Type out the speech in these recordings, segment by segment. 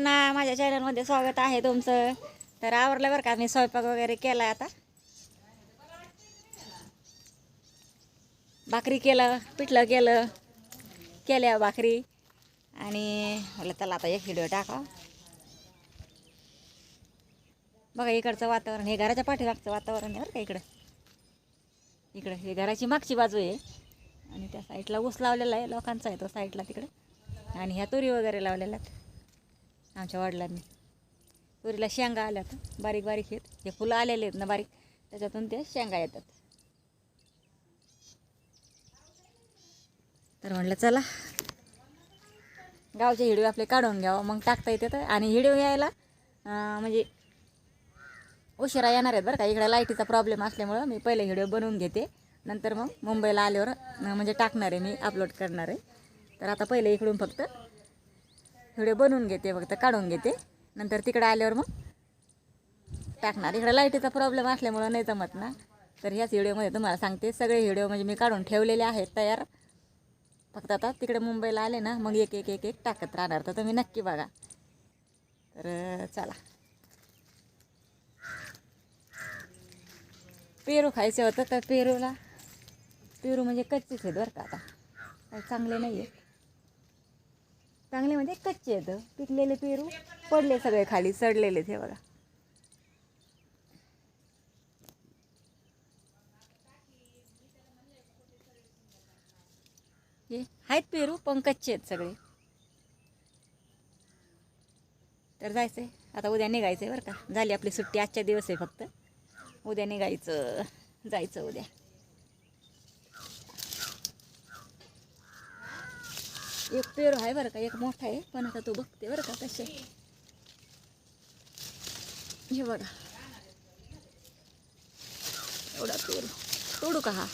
सगळ्यांना माझ्या चॅनलमध्ये स्वागत आहे तुमचं. तर आवरलं बरं का मी स्वयंपाक वगैरे केला आता. भाकरी केलं पिठलं केलं केल्या भाकरी. आणि म्हटलं त्याला आता एक व्हिडिओ टाका बघा इकडचं वातावरण हे घराच्या पाठीमागचं वातावरण आहे बरं का इकडं. इकडं हे घराची मागची बाजू आहे. आणि त्या साईडला ऊस लावलेला आहे लोकांचा आहे तो साईडला तिकडं. आणि ह्या तुरी वगैरे लावलेल्या आहेत. आमच्या वडिलांनी. तुरीला शेंगा आल्यात बारीक बारीक आहेत. हे फुलं आलेले आहेत ना बारीक त्याच्यातून ते शेंगा येतात. तर म्हटलं चला गावचे हिडिओ आपले काढून घ्यावं. मग टाकता येते तर. आणि हिडिओ यायला म्हणजे उशिरा येणार आहेत बरं का. इकडे लाईटीचा प्रॉब्लेम असल्यामुळं मी पहिले व्हिडिओ बनवून घेते. नंतर मग मुंबईला आल्यावर म्हणजे टाकणार आहे मी अपलोड करणार आहे. तर आता पहिले इकडून फक्त थोडे बनवून घेते फक्त काढून घेते. नंतर तिकडे आल्यावर मग टाकणार. इकडे लाईटीचा प्रॉब्लेम असल्यामुळं नाही जमत ना. तर ह्याच व्हिडिओमध्ये तुम्हाला सांगते. सगळे व्हिडिओ म्हणजे मी काढून ठेवलेले आहेत तयार. फक्त आता तिकडे मुंबईला आले ना मग एक एक एक एक टाकत राहणार. तर तुम्ही नक्की बघा. तर चला. पेरू खायचं होतं तर पेरूला? पेरू म्हणजे कच्चेच आहेत बरं का आता. चांगले नाही आहे चांगले म्हणजे कच्चे आहेत. पिकलेले पेरू पडले सगळे खाली सडलेले हे बघा. हे आहेत पेरू पण कच्चे आहेत सगळे. तर जायचंय. आता उद्या निघायचंय बरं का. झाली आपली सुट्टी. आजच्या दिवस आहे फक्त. उद्या निघायचं. जायचं उद्या. एक पेरू आहे बरं का एक मोठा आहे पण आता तू बघते बरं का कसे हे बघा. एवढा पेरू. तोडू का हा?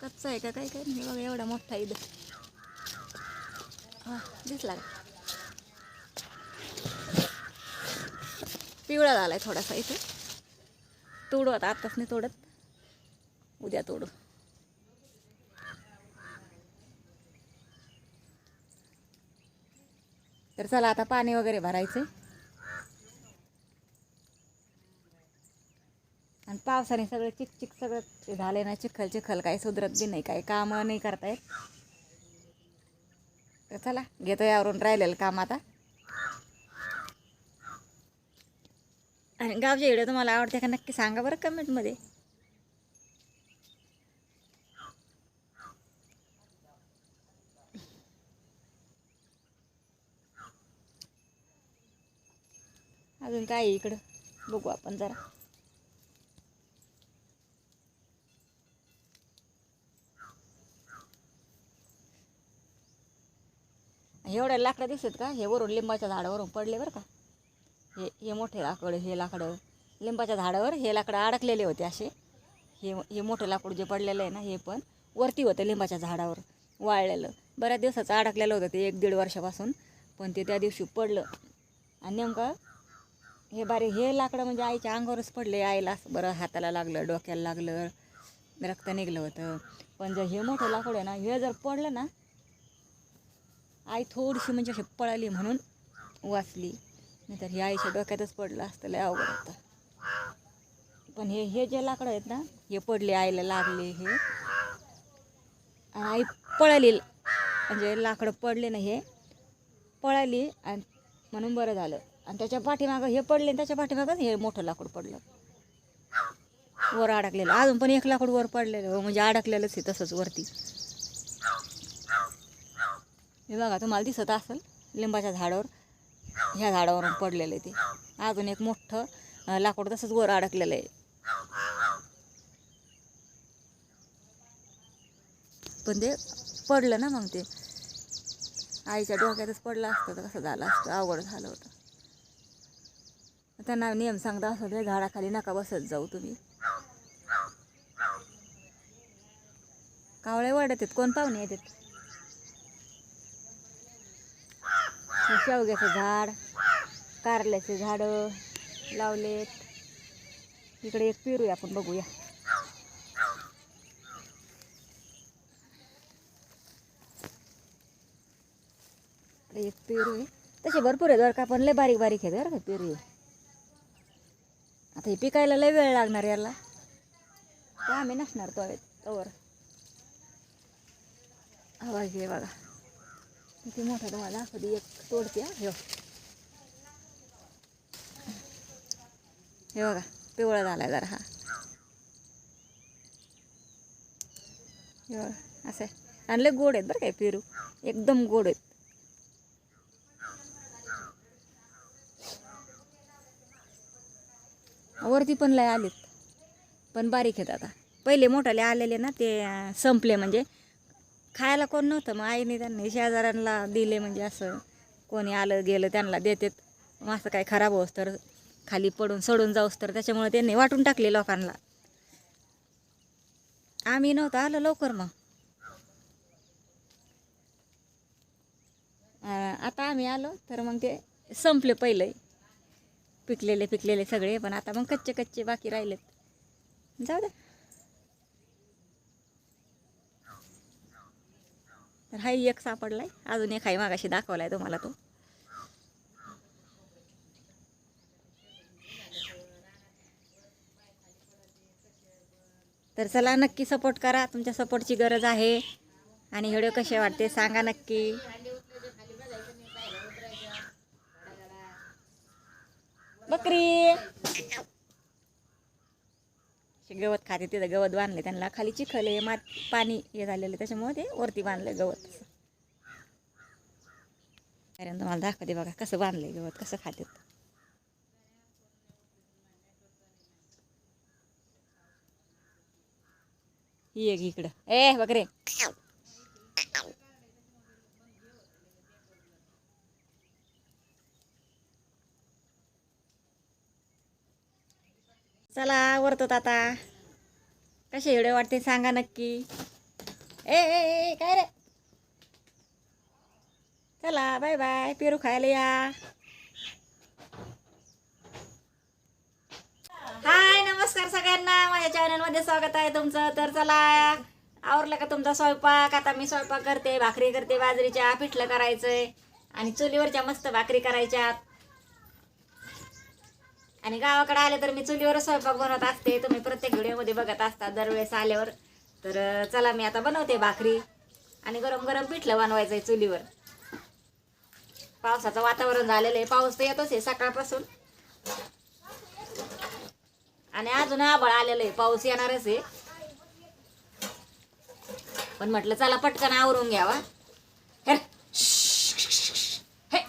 कच्चा आहे का काय काय? नाही बघा एवढा मोठा इथं. हा दिसला का? पिवळा झाला आहे थोडासा इथं. तोडू आता आताच नाही तोडत. उद्या तोडू. तर चला आता पाणी वगैरे भरायचं आणि पावसाने सगळं चिकचिक सगळं झाले ना चिखल चिखल काही सुधरत बी नाही काही कामं नाही करतायत. तर चला घेतो यावरून राहिलेलं काम आता. आणि गावच्या व्हिडिओ तुम्हाला आवडते का नक्की सांगा बरं कमेंटमध्ये. अजून काय आहे इकडं? बघू आपण जरा. एवढ्या लाकडं दिसत का? हे वरून लिंबाच्या झाडावरून पडले बरं का? हे हे मोठे लाकड हे लाकडं. लिंबाच्या झाडावर हे लाकडं अडकलेले होते असे. हे हे मोठं लाकूड जे पडलेलं आहे ना हे पण वरती होतं लिंबाच्या झाडावर वाळलेलं. बऱ्याच दिवसाचं अडकलेलं होतं ते एक दीड वर्षापासून पण ते त्या दिवशी पडलं. आणि नेमकं हे बारीक हे लाकडं म्हणजे आईच्या अंगावरच पडले आईला असं बरं हाताला लागलं डोक्याला लागलं रक्त निघलं होतं. पण जर हे मोठं लाकूड आहे ना हे जर पडलं ना आई थोडीशी म्हणजे अशी पळाली म्हणून वाचली. नाहीतर हे आईच्या डोक्यातच पडलं असतं लय अवघड होतं. पण हे हे जे लाकडं आहेत ना हे पडले आईला लागले हे. आणि आई पळाली म्हणजे लाकडं पडले ना हे पळाली आणि म्हणून बरं झालं. आणि त्याच्या पाठीमागं हे पडले आणि त्याच्या पाठीमागं हे मोठं लाकूड पडलं. वर अडकलेलं. अजून पण एक लाकूड वर पडलेलं. हो, म्हणजे अडकलेलंच आहे तसंच वरती. हे बघा तुम्हाला दिसत असेल लिंबाच्या झाडावर. ह्या झाडावरून पडलेलं आहे ते. अजून एक मोठं लाकूड तसंच वर अडकलेलं आहे. पण ते पडलं ना मग ते. आईच्या डोक्यातच पडलं असतं तर कसं झालं असतं? अवघड झालं होतं. त्यांना नियम सांगता असं ते झाडाखाली नका बसत जाऊ तुम्ही. कावळे वाढत आहेत कोण पाहुणे येतात? शेवग्याचं झाड कारल्याचे झाडं लावलेत. इकडे एक पेरूया आपण बघूया. एक पेरू आहे तसे भरपूर आहेत बरं का पण लय बारीक बारीक आहेत बरं का पेरू आता हे पिकायला लय वेळ लागणार याला. ते आम्ही नसणार तो तवर. आवाज घे बघा. किती मोठा तुम्हाला कधी एक तोडते हा हे बघा पिवळा आहे जरा हा. हे बघा असं आहे. आणि लय गोड आहेत बरं काय पेरू. एकदम गोड आहेत. वरती पण लय आलेत. पण बारीक आहेत आता. पहिले मोठाले आलेले ना ते संपले म्हणजे. खायला कोण नव्हतं मग आईने त्यांनी शेजाऱ्यांना दिले म्हणजे असं. कोणी आलं गेलं त्यांना देतात. मग असं काय खराब होस तर खाली पडून सडून जाऊस तर. त्याच्यामुळे त्यांनी वाटून टाकले लोकांना. आम्ही नव्हतं आलं लवकर मग. आता आम्ही आलो तर मग ते संपले पहिले. पिकलेले पिकलेले सगळे पण आता मग कच्चे कच्चे बाकी राहिलेत. जाऊ द्या तर हाही एक सापडलाय. अजून एक हाय मागाशी दाखवलाय तुम्हाला तो. तर चला नक्की सपोर्ट करा. तुमच्या सपोर्टची गरज आहे. आणि व्हिडिओ कसे वाटते सांगा नक्की. बकरी. असे गवत खाते तिथं गवत बांधले त्यांना खाली चिखल आहे मात पाणी हे झालेलं त्याच्यामुळे ते वरती बांधले गवत. कारण तुम्हाला दाखवते बघा कसं बांधलंय गवत कसं खाते. ही एक इकडं. ए बकरे. चला वरतात आता. कसे एवढे वाटते सांगा नक्की. ए ए ए काय रे? चला बाय बाय पेरू खायला या. हाय नमस्कार सगळ्यांना. माझ्या चॅनलमध्ये स्वागत आहे तुमचं. तर चला आवरलं का तुमचा स्वयंपाक? आता मी स्वयंपाक करते भाकरी करते बाजरीच्या पिठलं करायचंय. आणि चुलीवरच्या मस्त भाकरी करायच्यात. आणि गावाकडे आले तर मी चुलीवर स्वयंपाक बनवत असते. तुम्ही प्रत्येक व्हिडिओमध्ये बघत असता दरवेळेस आल्यावर. तर चला मी आता बनवते भाकरी. आणि गरम गरम पिठलं बनवायचं आहे चुलीवर. पावसाचं वातावरण झालेलं आहे. पाऊस तर येतोच आहे सकाळपासून. आणि अजून आबळ आलेलं आहे. पाऊस येणारच आहे. पण म्हटलं चला पटकन आवरून घ्यावा हे रे. हे.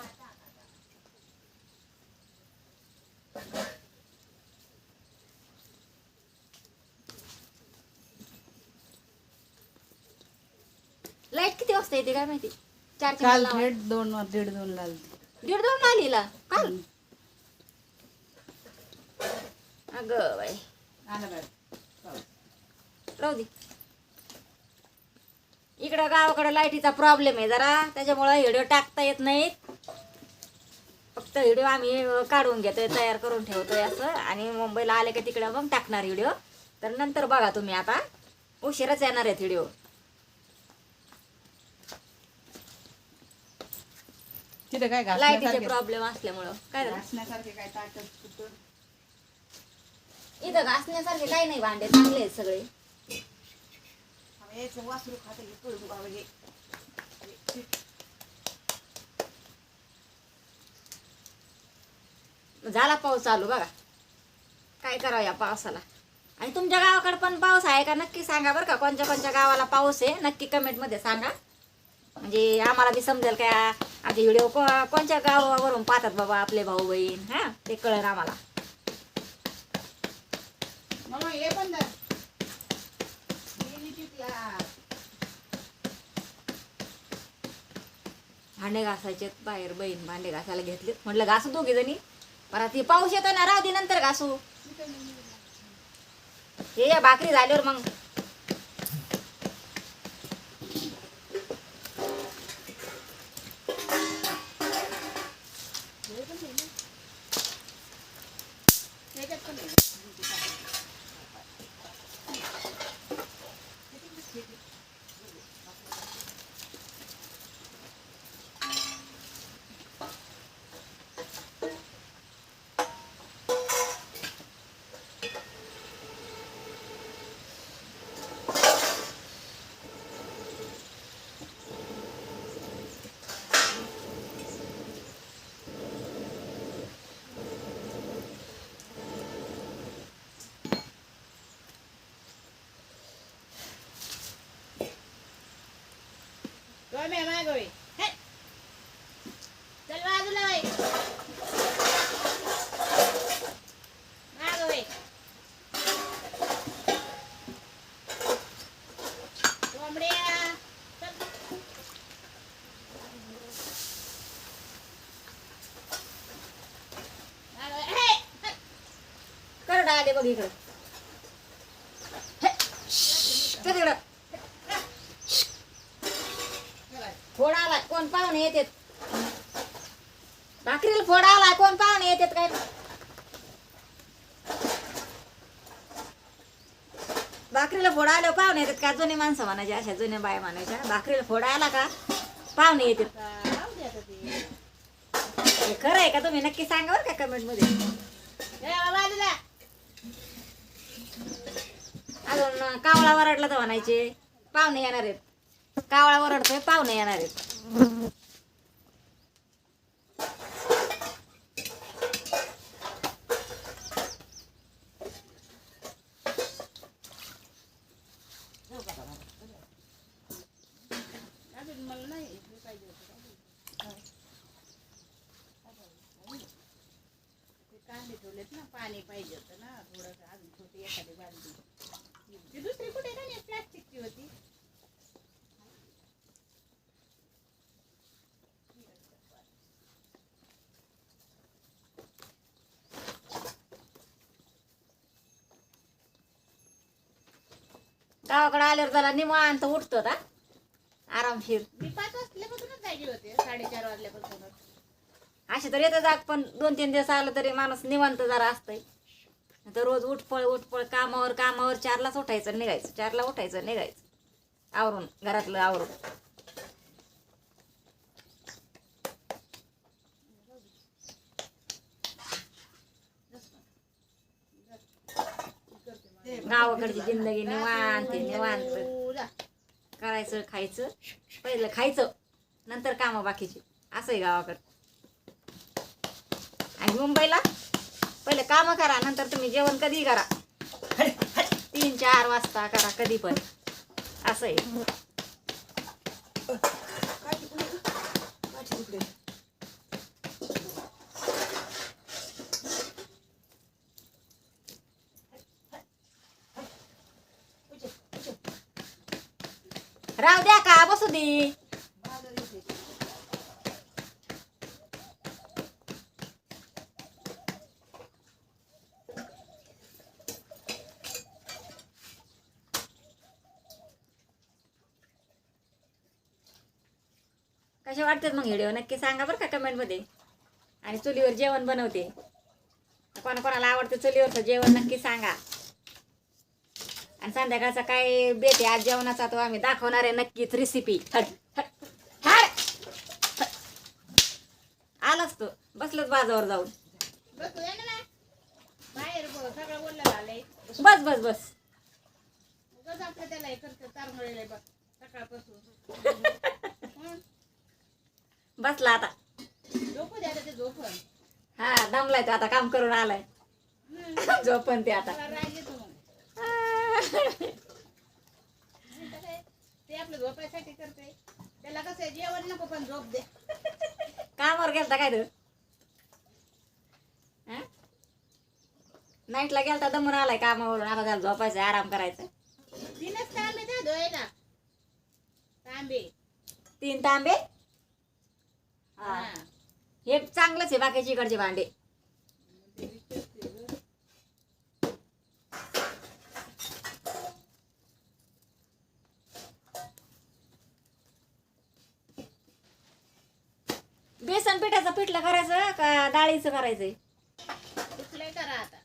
लाइट किती वाजता येते काय माहिती? चार काल थेट दोन दीड दोन ला आलती. दीड दोन आलीला? काल? अगं बाई. आलं बाय. राहू दे. इकडं गावाकडे लाईटीचा प्रॉब्लेम आहे जरा. त्याच्यामुळं व्हिडिओ टाकता येत नाहीत. फक्त व्हिडिओ आम्ही काढून घेतोय तयार करून ठेवतोय असं. आणि मुंबईला आले का तिकडं मग टाकणार व्हिडिओ. तर नंतर बघा तुम्ही आता. उशीरच येणार आहेत व्हिडिओ. तिथं काय लाईटीचे घासण्यासारखे प्रॉब्लेम असल्यामुळं. काय झालं? घासण्यासारखे काय ताटत कुठं? इथं घासण्यासारखे काही नाही भांडे चांगले आहेत सगळे. यायचं वासरू खातं हे हे. झाला पाऊस चालू बघा. काय करावं या पावसाला? आणि तुमच्या गावाकडे पण पाऊस आहे का? नक्की सांगा बरं का कोणत्या कोणत्या गावाला पाऊस आहे? नक्की कमेंटमध्ये सांगा. म्हणजे आम्हाला बी समजेल का आमचे व्हिडिओ को कोणत्या गावावरून पाहतात बाबा आपले भाऊ बहीण हां? ते कळेल आम्हाला. भांडे घासायचे बाहेर बहीण भांडे घासायला घेतले. म्हटलं घासू दोघी जणी. परत हे पाऊस येतो ना राहू दे नंतर घासू. हे या भाकरी झाल्यावर मग रम्या माग चल बाजूला होय माग कोंबड्या करडा आले बघ इकडं हे. चल तिकडं फोड आलाय कोण पाहुणे येतात. भाकरीला फोड आला कोण पाहुणे येतात काय? भाकरीला फोड आल्यावर पाहुणे येतात का? जुने माणसं म्हणायचे अशा जुन्या बाया म्हणायच्या भाकरीला फोड आला का? पाहुणे येतात. हे खरं आहे का? तुम्ही नक्की सांगा बरं का कमेंटमध्ये अजून कावळा वरडला तर म्हणायचे पाहुणे येणार आहेत. कावळा वरडतोय पाहुणे येणार आहेत अजून मला नाही हे पाहिजे होतं. ते कांदे ठेवलेत ना पाणी पाहिजे होतं ना थोडस अजून छोटी एखादी बालदी ती दुसरी कुठे ना प्लास्टिकची होती गावाकडे आल्यावर त्याला निवांत उठतो का आरामशीर मी पाच वाजल्यापासूनच जायची होते साडेचार वाजल्यापासूनच. असे तर येतं जाग पण दोन तीन दिवस आलं तरी माणूस निवांत जरा असतंय. तर रोज उठपळ उठपळ कामावर कामावर चारलाच उठायचं निघायचं चारला उठायचं निघायचं. आवरून घरातलं आवरून. गावाकडची जिंदगी निवांत निवांत. करायचं खायचं. पहिलं खायचं नंतर कामं बाकीची. असं आहे गावाकडं. आणि मुंबईला पहिले कामं करा नंतर तुम्ही जेवण कधी करा. तीन चार वाजता करा कधी पण. असं आहे राहू द्या का बसू दे कसे वाटतात मग व्हिडिओ नक्की सांगा बरं का कमेंटमध्ये आणि चुलीवर जेवण बनवते. कोणाकोणाला आवडतं चुलीवरचं जेवण नक्की सांगा. आणि संध्याकाळचा काय बेत आहे आज जेवणाचा तो आम्ही दाखवणार आहे नक्कीच रेसिपी आलाच तो. बसलोच बाजावर जाऊन. बसू बस बस. बसला आता. झोपण. हा दमलाय तो आता काम करून आलाय. झोपन ते आता मला राग येतो मग नाही तर काय, ते आपलं झोपायसाठी करते त्याला कसं आहे, जेवण नको पण झोप दे कामावर गेलता काय तू? नाईटला गेलता दमून आलाय कामावरून. आता त्याला झोपायचं आराम करायचं. तीनच तांबे द्या धुवायला तांबे तीन तांबे? हा हा. हे चांगलंच आहे बाकीची इकडचे भांडे बेसन पिठाचं पिठलं करायचं का डाळीचं करायचंय? कुठलंही करा आता.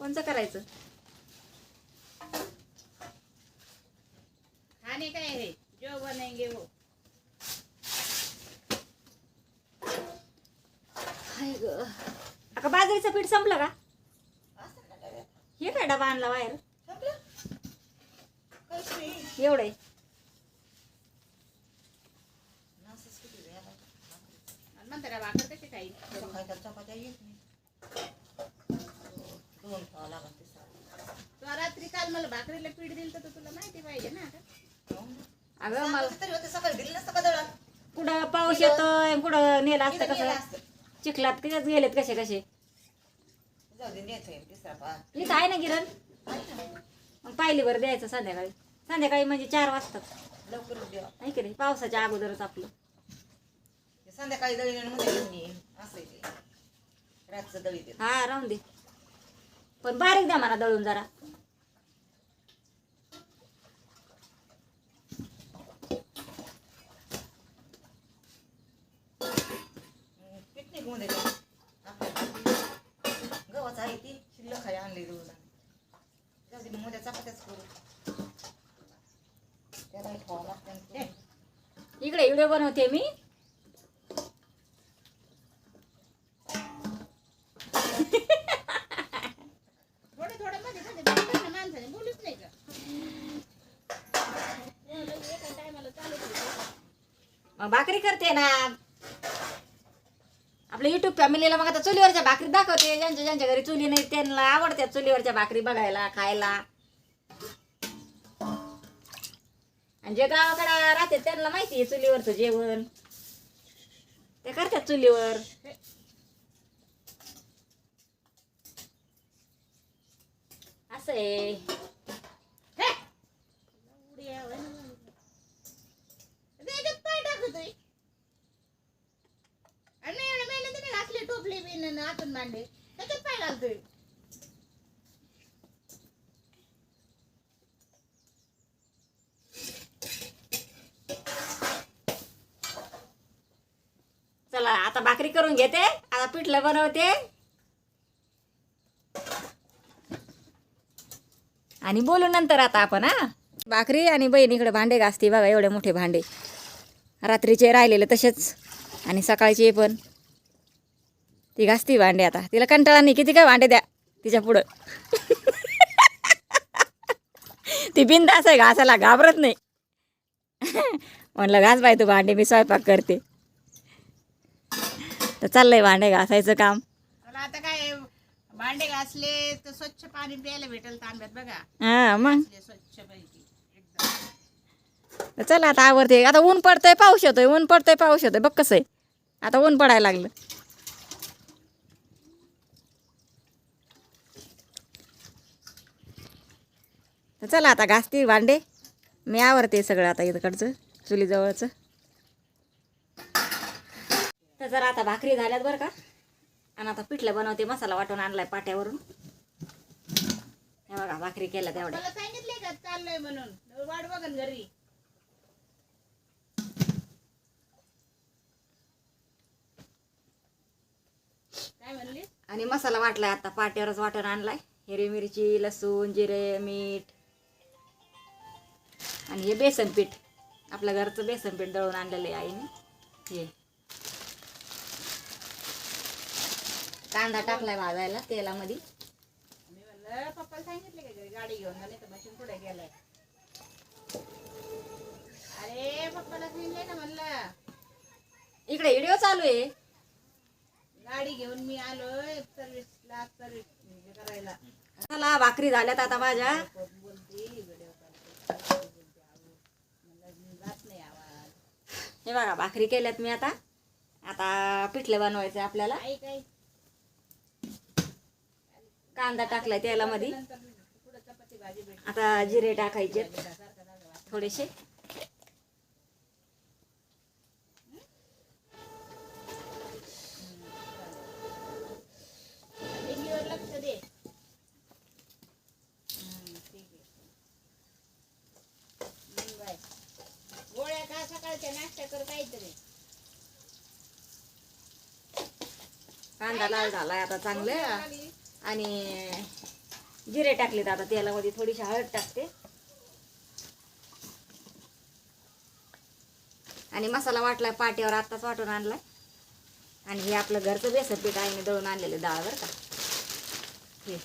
कोणचं करायचं? खाणे काय आहे जो बनेंगे वो हाय ग. बाजरीचं पीठ संपलं का? हे काय डबा आणला बाहेर? एवढं आहे. भाकर कशी खाईल तू रात्री काल मला भाकरीला पीठ दिलं तर तुला माहिती पाहिजे ना आता. अगं मला तरी होते सकाळी दिली नसतं का दळण? कुठं पाऊस येतोय कुठं नेलं असतं कसं? असतं. चिखलात कसेच गेलेत कसे कसे? जाऊ दे नेतोय तिसरा पाच इथं आहे ना गिरण मग पाहिली बरं द्यायचं संध्याकाळी. संध्याकाळी म्हणजे चार वाजतात. लवकर द्या आहे की नाही? पावसाच्या अगोदरच आपलं. संध्याकाळी मध्ये घेऊन येईन असं आहे ते. रातचं दळी देत. हा राहून दे. पण बारीक द्या मला दळून जरा. पिकनिकमध्ये जाऊ. आपल्या गव्हाचं आहे ती. शिल्लक आहे आणली दळून जाऊ दे मग उद्या चपात्याच करू. त्याला लागतं ते- इकडे व्हिडिओ बनवते मी थोडं थोडं मध्ये मध्ये बोलतात ना माणसाने बोलूच नाही का? एका टायमाला चालू मग भाकरी करते ना. आपल्या युट्यूब फॅमिलीला मग आता चुलीवरच्या भाकरी दाखवते. ज्यांच्या ज्यांच्या घरी चुली नाही त्यांना आवडतात चुलीवरच्या भाकरी बघायला खायला. आणि जे गावाकडे राहते त्यांना माहिती आहे चुलीवरचं जेवण. ते करतात चुलीवर असं आहे हे! उडी आहे ना. त्याच्यात पाय टाकतोय. आणि एवढ्या टोपली बिन आणि आतून मांडे त्याच्यात पाय घालतोय चला आता भाकरी करून घेते आता पिठलं बनवते आणि बोलू नंतर आता आपण हा? भाकरी आणि बहिणीकडे भांडे घासते बघा एवढे मोठे भांडे. रात्रीचे राहिलेले तसेच आणि सकाळचे पण. ती घासती भांडे आता. तिला कंटाळा नाही किती काय भांडे द्या तिच्या पुढं. ती बिंदास आहे घासायला घाबरत नाही. म्हणलं घास बाय तू भांडे मी स्वयंपाक करते. तर चाललंय भांडे घासायचं काम. आता काय भांडे घासले तर स्वच्छ पाणी प्यायला भेटेल तांब्यात बघा. हा मग? घासले स्वच्छ पैकी एकदम. चला आता आवडते आता ऊन पडतंय पाऊस येतोय. ऊन पडतंय पाऊस येतोय. बघ कसं आहे. आता ऊन पडायला लागलं. तर चला आता घासते भांडे. मी आवडते सगळं आता इकडचं चुलीजवळचं. तर जरा आता भाकरी झाल्यात बरं का. आणि आता पिठलं बनवते मसाला वाटून आणलाय पाट्यावरून. हे बघा भाकरी केल्या तेवढ्या. सांगितले का चाललंय म्हणून? वाट बघन घरी. काय म्हणली? आणि मसाला वाटलाय आता पाट्यावरच वाटून आणलाय. हिरवी मिरची लसूण जिरे मीठ. आणि हे बेसन पीठ. आपल्या घरचं बेसन पीठ दळून आणलेलं आहे आईने. हे. कांदा टाकलाय भाजायला तेलामध्ये. मी म्हणलं पप्पाला सांगितले की गाडी घेऊन नाही तर मशीन पुढे गेलाय अरे पप्पाला सांगितले ना म्हणलं इकडे व्हिडिओ चालू आहे. गाडी घेऊन मी आलोय सर्व्हिसला सर्व्हिस करायला चला भाकरी झाल्यात आता माझ्या. बोलते व्हिडिओ कॉल नाही आवाज हे बघा भाकरी केल्यात मी आता. आता पिठले बनवायचे आपल्याला. आई कांदा टाकलाय तेलामध्ये. मध्ये आता जिरे टाकायचे. थोडेसे. भेंडीवर लक्ष दे हम्म, बाय गोळ्या सकाळच्या कर काहीतरी कांदा लाल झालाय आता चांगलं. आणि जिरे टाकलेत आता तेलामध्ये थोडीशी हळद टाकते. आणि मसाला वाटला पाट्यावर आत्ताच वाटून आणलाय. आणि हे आपलं घरचं बेसन पीठ आहे मी दळून आणलेलं डाळ बरं का. हे.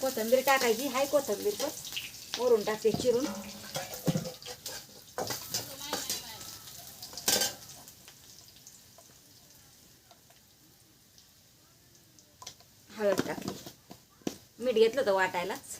कोथिंबीर टाकायची हाय कोथंबीर पण. वरून टाकते चिरून हळद टाकली मीठ घेतलं होतं वाटायलाच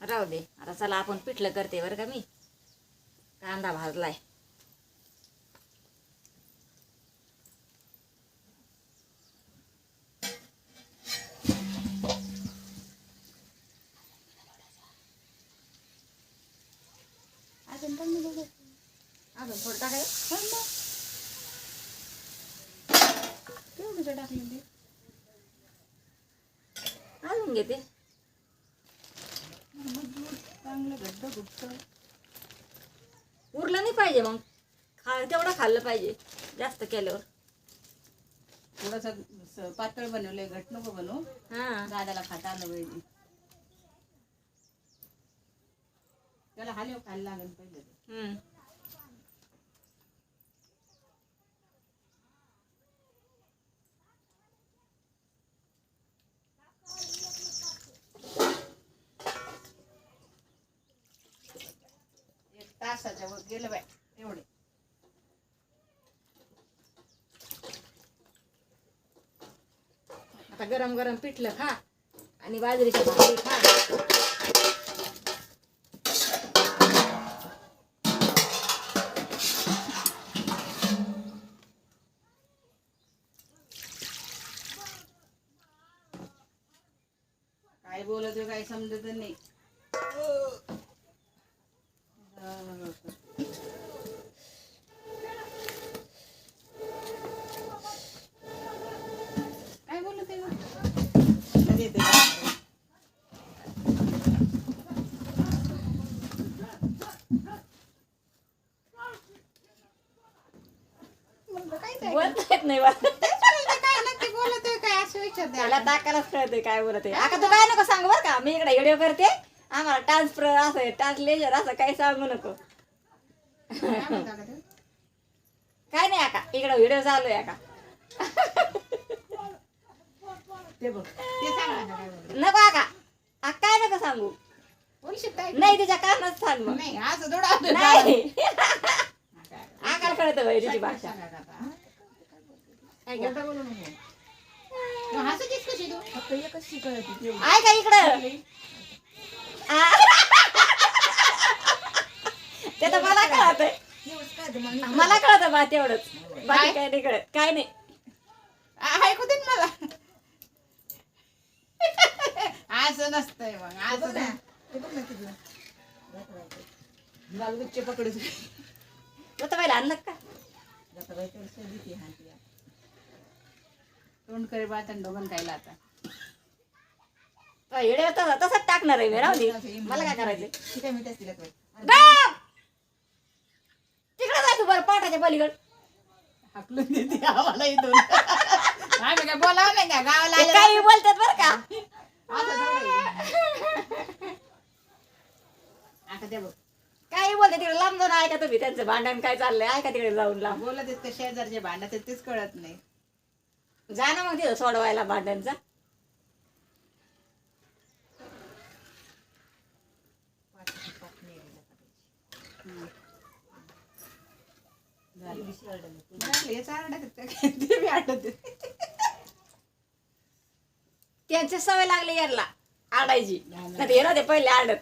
राहू दे आता चला आपण पिठलं करते बरं का मी. कांदा भाजलाय. अजून थोडं टाकायचं? ना. केवढं टाकलं ते? अजून घेते चांगलं घट्ट घुट्ट उरलं नाही पाहिजे मग खा तेवढं खाल्लं पाहिजे जास्त केल्यावर. थोडस पातळ बनवलंय घट नको बनवू. हां. दादाला खाता आलं पाहिजे. त्याला हालेव खायला लागेल पहिले. हम्म. एक तासाच्या वर गेलं बाय एवढे. आता गरम गरम पिठलं खा आणि बाजरीची भाकरी खा. काय बोलता येत नाही बा. काय नक्की बोलत आहे काय असं विचारते त्याला टाकायलाच कळते काय बोलत आहे. आता तू काय नको सांगू बरं का? मी इकडे व्हिडिओ करते. आम्हाला ट्रान्सफर असं ट्रान्सलेशन असं काही सांगू नको. काय म्हणता का ते? काय नाही आका इकडे व्हिडिओ चालू आहे आका. ते बघ. ते सांग ना काय बोलत नको आका. आ, काय नको सांगू? बोलशील काय नाही तिच्या कानात सांग. मग नाही असं थोडं नाही? आकाला कळत बाई तिची भाषा. सांगा का आता? ऐका उलटं बोलू नको. तू हसायचीस कशी तू फक्त एकच शिकवत ऐका इकडं. ते तर मला कळत मला कळत बा तेवढंच बाकी काय? नाही कळत. काय नाही. ऐकू दे ना मला. असं नसतंय मग असं नाही. गालगुच्चे पकडू मग तर आणलं का? तोंड करे बातन डोबन खायला आता. व्हिडिओ तर तसंच टाकणार आहे मी राहू दे मला काय करायचं तिकडे जाय तू बरं पाठाच्या पलीकड. हाकलून देते आम्हाला इथून. आम्ही काय बोलावं नाही का? गावाला ते काही बोलतात बरं का? असं थोडं आहे. आता ते बघ. काही बोलते तिकडे लांब जाऊन ऐका तुम्ही त्यांचं भांडण काय चाललंय. ऐका तिकडे जाऊन लांब. बोलत आहेत शेजारचे भांडत आहेत तेच कळत नाही. जा ना मग तिथं सोडवायला भांड्यांचा. त्यांची सवय लागली यारला आडायची. येणार ते पहिले आडत.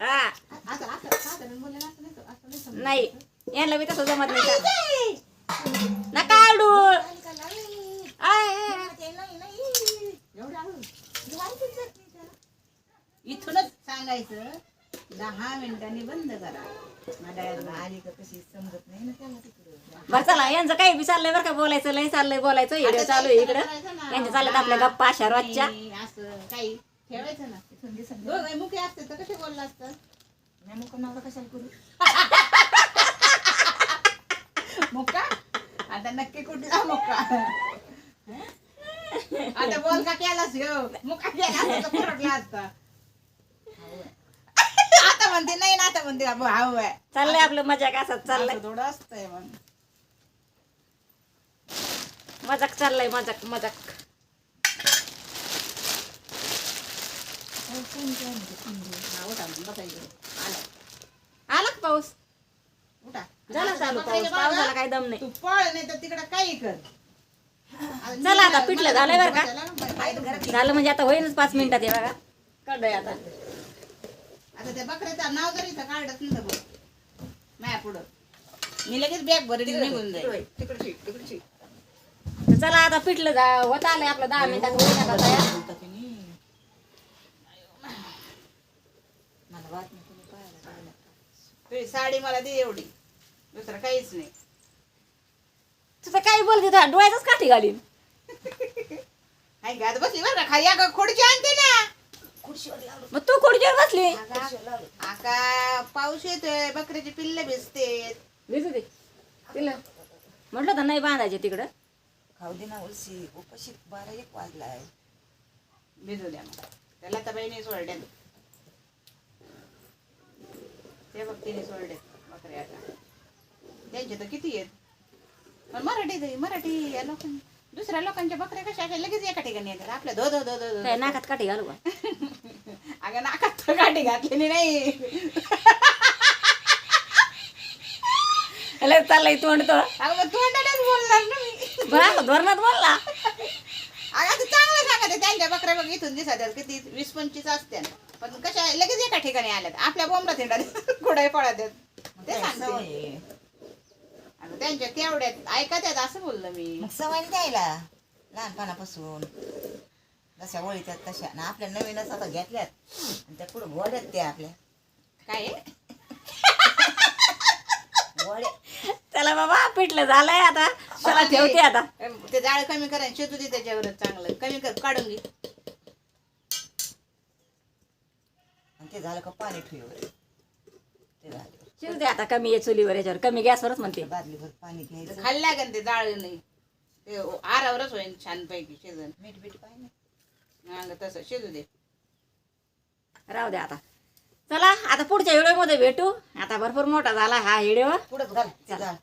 हा. नाही यांना मी तसं जमत नाही नका आडू. इथूनच सांगायचं दहा मिनिटांनी बंद करा. आली का कशी समजत नाही ना त्याला तिकडं. बरं चला यांचं काही बी चाललंय बरं का बोलायचं लय चाललंय बोलायचं व्हिडिओ चालू आहे इकडं. यांच्या चालल्यात आपल्या गप्पा अशा रोजच्या असं काही ठेवायचं ना. मुखे असते तर कसे बोलला असतं? मुक्का आता नक्की कुठला मुक्का आता बोल का केलास ह्यो मुक्का केला असता असता. आता म्हणते नाही ना आता म्हणते हाव आहे. चाललंय आपलं मजाक असंच चाललंय. असं थोडं असतंय मग. मजाक चाललंय मजाक मजाक. आलं. का पाऊस? उठा. झाला चालू पाऊस पावसाला काही दम नाही. तू पळ नाही तर तिकडे काही कर. चला आता पिठलं झालंय बरं का? झालं म्हणजे आता होईनच पाच मिनिटात हे बघा. कळलंय आता. आता त्या बकऱ्याचं नाव जर इथं काढत नाही तर बघ. माया पुढं. मी लगेच बॅग भरून निघून जाईल. तिकडची तिकडची तर चला आता पिठलं जा होत आलंय आपलं दहा मिनिटात होईल आता तयार. मला तुझी साडी मला दे एवढी. दुसरं काहीच नाही. बोलते तुझ्या डोळ्यातच काठी घालीन. हाय गात बसली बरं का? खाली अगं आणते ना. लावलं. मग तू खुर्चीवर बसली. खुर्शीवर लावलं. आका पाऊस येतोय बकऱ्याची पिल्ल भिजतेत. दिसू दे. तिला म्हटलं तर नाही बांधायचे तिकडं. खाऊ दे ना उलशी. उपाशी बारा एक वाजलाय. भिजू द्या मग त्याला तर बहिणी सोडल्यात ते बघ तिने सोडल्यात बकऱ्या आता. त्यांचे तर किती आहेत? पण मराठी मराठी या लोकां दुसऱ्या लोकांच्या बकऱ्या कशा अशा लगेच एका ठिकाणी येतात. आपल्या धो धो धो धो धो काय नाकात काठी घालू का? अगं नाकात तर गाठी घातलेली नाही. लय चाललंय तोंड तो. अगं मग तोंडानेच बोलणार ना मी. बरं धोरणात बोलला. अगं आता चांगलं सांगते त्यांच्या बकऱ्या बघ इथून दिसत आहेत किती वीस पंचवीस असते पण कशा लगेच एका ठिकाणी आल्यात. आपल्या बोंबला थिंडात कुठे पळत आहेत ते सांगते. त्यांच्या तेवढ्यात ऐकत आहेत असं बोललं मी. मग सवय द्यायला लहानपणापासून. जशा ओळीतात तशा. ना आपल्या नवीनच आता घेतल्यात. आणि त्या पुढे गोड्यात त्या आपल्या. काय? आहे? गोड्या चला बाबा पिठलं झालंय आता. चला ठेवते आता. ते जाळ कमी करा आणि शेतू दे त्याच्यावरच चांगलं. कमी कर काढून घे. आणि ते झालं का पाणी ठेव ते झालं. शिव दे आता कमी आहे चुलीवर याच्यावर. कमी गॅसवरच म्हणते. बादलीभर पाणी घ्यायचं. खाल्लं लागेल ते जाळ नाही. ते आरावरच होईल छान पैकी शिजन. मीठ बीठ पाहिजे अंग तसं शिजू दे. राहू दे आता. चला आता पुढच्या व्हिडिओमध्ये भेटू. आता भरपूर मोठा झाला हा व्हिडिओ. पुढंच घाल झालं